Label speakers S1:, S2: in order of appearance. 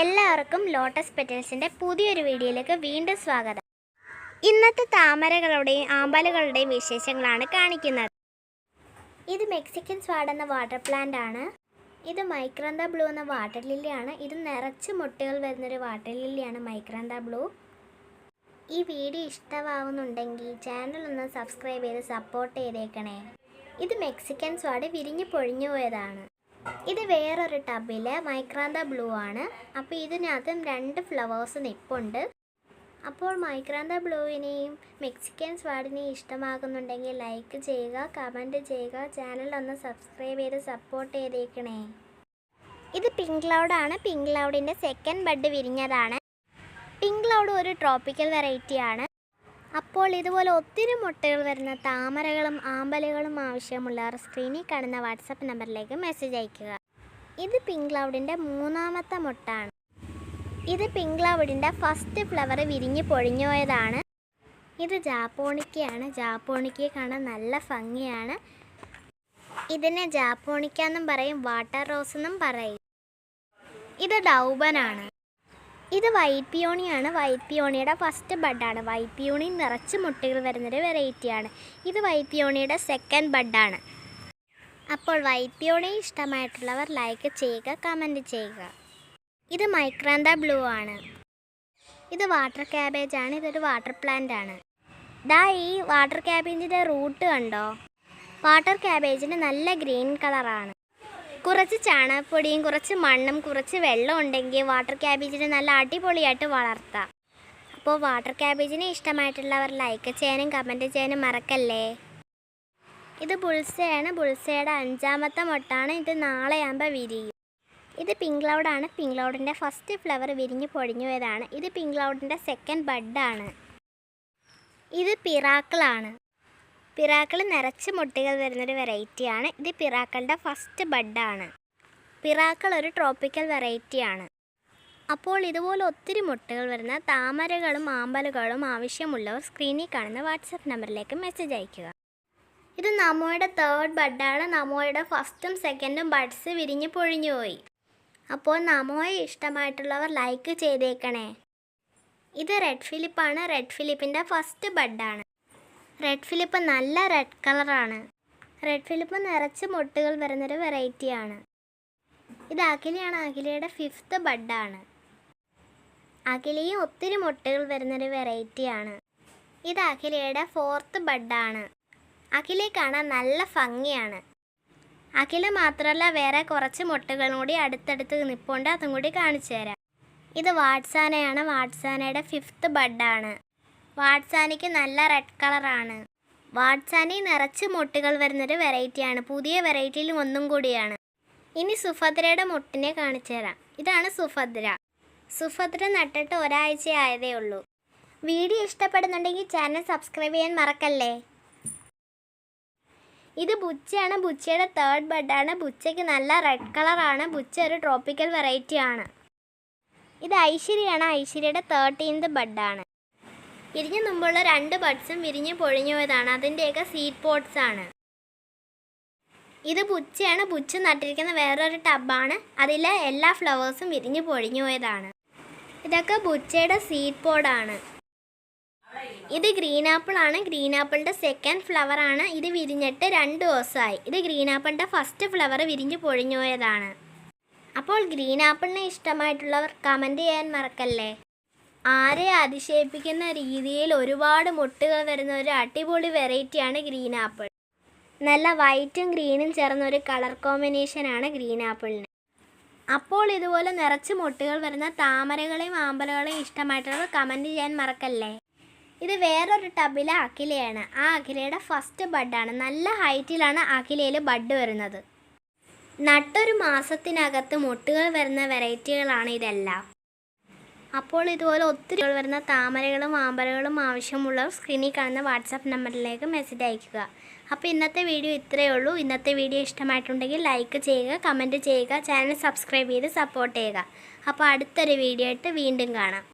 S1: എല്ലാവർക്കും ലോട്ടസ് പെറ്റൽസിന്റെ പുതിയൊരു വീഡിയോയിലേക്ക് വീണ്ടും സ്വാഗതം. ഇന്നത്തെ താമരകളുടെയും ആമ്പലുകളുടെയും വിശേഷങ്ങളാണ് കാണിക്കുന്നത്. ഇത് മെക്സിക്കൻ സ്വാഡ് എന്ന വാട്ടർ പ്ലാന്റ് ആണ്. ഇത് മൈക്രാന്ത ബ്ലൂ എന്ന വാട്ടർ ലില്ലിയാണ്. ഇത് നിറച്ച് മുട്ടുകൾ വരുന്നൊരു വാട്ടർ ലില്ലിയാണ് മൈക്രാന്ത ബ്ലൂ. ഈ വീഡിയോ ഇഷ്ടമാവുന്നുണ്ടെങ്കിൽ ചാനൽ ഒന്ന് സബ്സ്ക്രൈബ് ചെയ്ത് സപ്പോർട്ട് ചെയ്തേക്കണേ. ഇത് മെക്സിക്കൻ സ്വാഡ് വിരിഞ്ഞു പൊഴിഞ്ഞു പോയതാണ്. ഇത് വേറൊരു ടബിൽ മൈക്രാന്ത ബ്ലൂ ആണ്. അപ്പോൾ ഇതിനകത്തും രണ്ട് ഫ്ലവേഴ്സ് നിപ്പുണ്ട്. അപ്പോൾ മൈക്രാന്ത ബ്ലൂവിനെയും മെക്സിക്കൻ സ്വാഡിനെയും ഇഷ്ടമാകുന്നുണ്ടെങ്കിൽ ലൈക്ക് ചെയ്യുക കമന്റ് ചെയ്യുക ചാനൽ ഒന്ന് സബ്സ്ക്രൈബ് ചെയ്ത് സപ്പോർട്ട് ചെയ്തേക്കണേ. ഇത് പിങ്ക് ക്ലൗഡാണ് പിങ്ക് ക്ലൗഡിന്റെ സെക്കൻഡ് ബഡ് വിരിഞ്ഞതാണ്. പിങ്ക് ക്ലൗഡ് ഒരു ട്രോപ്പിക്കൽ വെറൈറ്റി ആണ്. അപ്പോൾ ഇതുപോലെ ഒത്തിരി മുട്ടകൾ വരുന്ന താമരകളും ആമ്പലുകളും ആവശ്യമുള്ളവർ സ്ക്രീനിൽ കാണുന്ന വാട്സപ്പ് നമ്പറിലേക്ക് മെസ്സേജ് അയയ്ക്കുക. ഇത് പിങ്ക് ക്ലൗഡിന്റെ മൂന്നാമത്തെ മുട്ടാണ്. ഇത് പിങ്ക് ക്ലൗഡിന്റെ ഫസ്റ്റ് ഫ്ലവർ വിരിഞ്ഞ് പൊഴിഞ്ഞുപോയതാണ്. ഇത് ജാപ്പോണിക്കയാണ്. ജാപ്പോണിക്കയെ കാണാൻ നല്ല ഭംഗിയാണ്. ഇതിനെ ജാപ്പോണിക്ക എന്നും പറയും വാട്ടർ റോസ് എന്നും പറയും. ഇത് ഡൗബനാണ്. ഇത് വൈറ്റ് പിയോണിയാണ് വൈറ്റ് പിയോണിയുടെ ഫസ്റ്റ് ബഡാണ്. വൈറ്റ് പിയോണി നിറച്ച് മുട്ടകൾ വരുന്നൊരു വെറൈറ്റിയാണ് ഇത് വൈറ്റ് പിയോണിയുടെ സെക്കൻഡ് ബഡാണ്. അപ്പോൾ വൈറ്റ് പിയോണി ഇഷ്ടമായിട്ടുള്ളവർ ലൈക്ക് ചെയ്യുക കമന്റ് ചെയ്യുക. ഇത് മൈക്രാന്ത ബ്ലൂ ആണ്. ഇത് വാട്ടർ ക്യാബേജ് ആണ്. ഇതൊരു വാട്ടർ പ്ലാന്റ് ആണ്. ദാ ഈ വാട്ടർ ക്യാബേജിന്റെ റൂട്ട് കണ്ടോ? വാട്ടർ ക്യാബേജിന് നല്ല ഗ്രീൻ കളറാണ് കുറച്ച് ചാണകപ്പൊടിയും കുറച്ച് മണ്ണും കുറച്ച് വെള്ളം ഉണ്ടെങ്കിൽ വാട്ടർ ക്യാബേജിനെ നല്ല അടിപൊളിയായിട്ട് വളർത്താം. അപ്പോൾ വാട്ടർ ക്യാബേജിനെ ഇഷ്ടമായിട്ടുള്ളവർ ലൈക്ക് ചെയ്യാനും കമന്റ് ചെയ്യാനും മറക്കല്ലേ? ഇത് ബുൾസയാണ് ബുൾസയുടെ അഞ്ചാമത്തെ മൊട്ടാണ്. ഇത് നാളെ ആകുമ്പോൾ വിരിയും. ഇത് പിങ്ക് ക്ലൗഡാണ് പിങ്ക് ക്ലൗഡിന്റെ ഫസ്റ്റ് ഫ്ലവർ വിരിഞ്ഞ് പൊടിഞ്ഞു പോയതാണ്. ഇത് പിങ്ക് ക്ലൗഡിന്റെ സെക്കൻഡ് ബഡാണ് ഇത് പിറാക്കിളാണ്. പിറാക്കിൾ നിറച്ച് മുട്ടികൾ വരുന്നൊരു വെറൈറ്റിയാണ്. ഇത് പിറാക്കളുടെ ഫസ്റ്റ് ബഡാണ്. പിറാക്കൾ ഒരു ട്രോപ്പിക്കൽ വെറൈറ്റിയാണ്. അപ്പോൾ ഇതുപോലെ ഒത്തിരി മുട്ടകൾ വരുന്ന താമരകളും ആമ്പലുകളും ആവശ്യമുള്ളവർ സ്ക്രീനിൽ കാണുന്ന വാട്സപ്പ് നമ്പറിലേക്ക് മെസ്സേജ് അയയ്ക്കുക. ഇത് നമോയുടെ തേർഡ് ബഡാണ്. നമോയുടെ ഫസ്റ്റും സെക്കൻഡും ബഡ്സ് വിരിഞ്ഞ് പൊഴിഞ്ഞുപോയി അപ്പോൾ നമോയെ ഇഷ്ടമായിട്ടുള്ളവർ ലൈക്ക് ചെയ്തേക്കണേ. ഇത് റെഡ് ഫിലിപ്പാണ് റെഡ് ഫിലിപ്പിന്റെ ഫസ്റ്റ് ബഡാണ്. റെഡ് ഫിലിപ്പ് നല്ല റെഡ് കളറാണ് റെഡ് ഫിലിപ്പ് നിറച്ച് മുട്ടുകൾ വരുന്നൊരു വെറൈറ്റിയാണ് ഇത് അഖിലയാണ്. അഖിലയുടെ ഫിഫ്ത്ത് ബഡാണ് അഖിലയും ഒത്തിരി മുട്ടുകൾ വരുന്നൊരു വെറൈറ്റിയാണ് ഇത് അഖിലയുടെ ഫോർത്ത് ബഡാണ് അഖിലെ കാണാൻ നല്ല ഭംഗിയാണ്. അഖില മാത്രമല്ല വേറെ കുറച്ച് മുട്ടകളും കൂടി അടുത്തടുത്ത് നിൽപ്പുണ്ട് അതും കൂടി കാണിച്ചു തരാം. ഇത് വാട്സാനയാണ്. വാട്സാനയുടെ ഫിഫ്ത്ത് ബഡാണ് വാട്സാനിക്ക് നല്ല റെഡ് കളറാണ് വാട്സാനി നിറച്ച് മുട്ടുകൾ വരുന്നൊരു വെറൈറ്റിയാണ് പുതിയ വെറൈറ്റിയിൽ ഒന്നും കൂടിയാണ്. ഇനി സുഭദ്രയുടെ മുട്ടിനെ കാണിച്ചു തരാം. ഇതാണ് സുഭദ്ര. സുഭദ്ര നട്ടിട്ട് ഒരാഴ്ച ആയതേ ഉള്ളൂ. വീഡിയോ ഇഷ്ടപ്പെടുന്നുണ്ടെങ്കിൽ ചാനൽ സബ്സ്ക്രൈബ് ചെയ്യാൻ മറക്കല്ലേ? ഇത് ബുച്ചയാണ്. ബുച്ചയുടെ തേർഡ് ബഡാണ് ബുച്ചയ്ക്ക് നല്ല റെഡ് കളറാണ് ബുച്ച ഒരു ട്രോപ്പിക്കൽ വെറൈറ്റിയാണ് ഇത് ഐശ്വര്യയാണ്. ഐശ്വര്യയുടെ തേർട്ടീൻത് ബഡാണ് വിരിഞ്ഞു മുമ്പുള്ള രണ്ട് ബഡ്സും വിരിഞ്ഞ് പൊഴിഞ്ഞുപോയതാണ്. അതിന്റെയൊക്കെ സീഡ് പോട്ട്സ് ആണ്. ഇത് പുച്ചയാണ്. ബുച്ച നട്ടിരിക്കുന്ന വേറൊരു ടബാണ്. അതിലെ എല്ലാ ഫ്ലവേഴ്സും വിരിഞ്ഞ് പൊഴിഞ്ഞുപോയതാണ്. ഇതൊക്കെ പുച്ചയുടെ സീഡ് പോഡാണ് ഇത് ഗ്രീൻ ആപ്പിൾ ആണ്. ഗ്രീൻ ആപ്പിളിന്റെ സെക്കൻഡ് ഫ്ലവർ ആണ്. ഇത് വിരിഞ്ഞിട്ട് രണ്ട് ദിവസമായി. ഇത് ഗ്രീൻ ആപ്പിളിന്റെ ഫസ്റ്റ് ഫ്ലവർ വിരിഞ്ഞ് പൊഴിഞ്ഞുപോയതാണ്. അപ്പോൾ ഗ്രീൻ ആപ്പിളിനെ ഇഷ്ടമായിട്ടുള്ളവർ കമന്റ് ചെയ്യാൻ മറക്കല്ലേ? ആരെ അതിശയിപ്പിക്കുന്ന രീതിയിൽ ഒരുപാട് മുട്ടുകൾ വരുന്ന ഒരു അടിപൊളി വെറൈറ്റിയാണ് ഗ്രീൻ ആപ്പിൾ നല്ല വൈറ്റും ഗ്രീനും ചേർന്ന ഒരു കളർ കോമ്പിനേഷനാണ് ഗ്രീൻ ആപ്പിളിന് അപ്പോൾ ഇതുപോലെ നിറച്ച് മുട്ടുകൾ വരുന്ന താമരകളെയും ആമ്പലുകളെയും ഇഷ്ടമായിട്ടുള്ളവർ കമന്റ് ചെയ്യാൻ മറക്കല്ലേ? ഇത് വേറൊരു ടബിലെ അഖിലയാണ്. ആ അഖിലയുടെ ഫസ്റ്റ് ബഡാണ് നല്ല ഹൈറ്റിലാണ് അഖിലയിൽ ബഡ് വരുന്നത്. നട്ടൊരു മാസത്തിനകത്ത് മുട്ടുകൾ വരുന്ന വെറൈറ്റികളാണ് ഇതെല്ലാം. അപ്പോൾ ഇതുപോലെ ഒത്തിരി വരുന്ന താമരകളും ആമ്പലകളും ആവശ്യമുള്ളവർ സ്ക്രീനിൽ കാണുന്ന വാട്സാപ്പ് നമ്പറിലേക്ക് മെസ്സേജ് അയയ്ക്കുക. അപ്പോൾ ഇന്നത്തെ വീഡിയോ ഇത്രയേ ഉള്ളൂ. ഇന്നത്തെ വീഡിയോ ഇഷ്ടമായിട്ടുണ്ടെങ്കിൽ ലൈക്ക് ചെയ്യുക കമന്റ് ചെയ്യുക ചാനൽ സബ്സ്ക്രൈബ് ചെയ്ത് സപ്പോർട്ട് ചെയ്യുക. അപ്പോൾ അടുത്തൊരു വീഡിയോ ആയിട്ട് വീണ്ടും കാണാം.